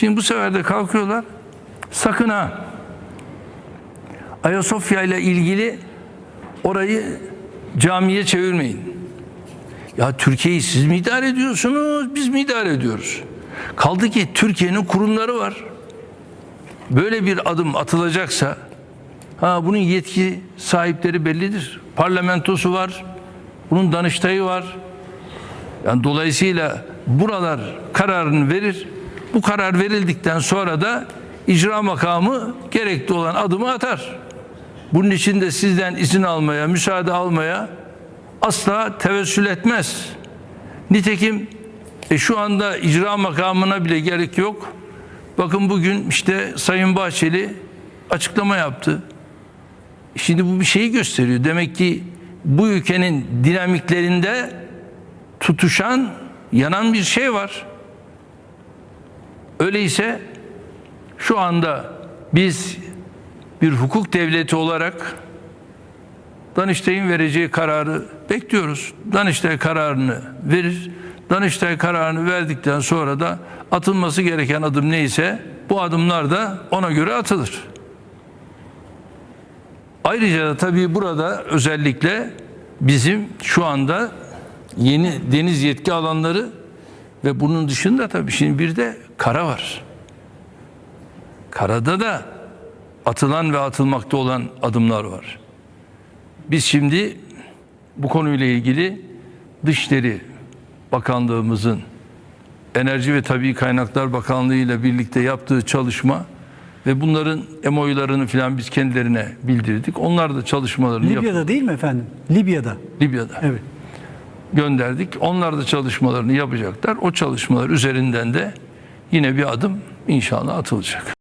Şimdi bu sefer de kalkıyorlar. Sakın ha. Ayasofya ile ilgili orayı camiye çevirmeyin. Ya Türkiye'yi siz mi idare ediyorsunuz, biz mi idare ediyoruz? Kaldı ki Türkiye'nin kurumları var. Böyle bir adım atılacaksa ha bunun yetki sahipleri bellidir. Parlamentosu var. Bunun danıştayı var. Yani dolayısıyla buralar kararını verir. Bu karar verildikten sonra da icra makamı gerekli olan adımı atar. Bunun için de sizden izin almaya, müsaade almaya asla tevessül etmez. Nitekim e, şu anda icra makamına bile gerek yok. Bakın bugün işte Sayın Bahçeli açıklama yaptı. Şimdi bu bir şeyi gösteriyor. Demek ki bu ülkenin dinamiklerinde tutuşan, yanan bir şey var. Öyleyse şu anda biz bir hukuk devleti olarak Danıştay'ın vereceği kararı bekliyoruz. Danıştay kararını verir. Danıştay kararını verdikten sonra da atılması gereken adım neyse bu adımlar da ona göre atılır. Ayrıca da tabii burada özellikle bizim şu anda yeni deniz yetki alanları ve bunun dışında tabii şimdi bir de kara var. Karada da atılan ve atılmakta olan adımlar var. Biz şimdi bu konuyla ilgili Dışişleri Bakanlığımızın Enerji ve Tabii Kaynaklar Bakanlığı ile birlikte yaptığı çalışma ve bunların emoylarını filan biz kendilerine bildirdik. Onlar da çalışmalarını Libya'da değil mi efendim? Libya'da. Libya'da Evet. Gönderdik. Onlar da çalışmalarını yapacaklar. O çalışmalar üzerinden de yine bir adım inşallah atılacak.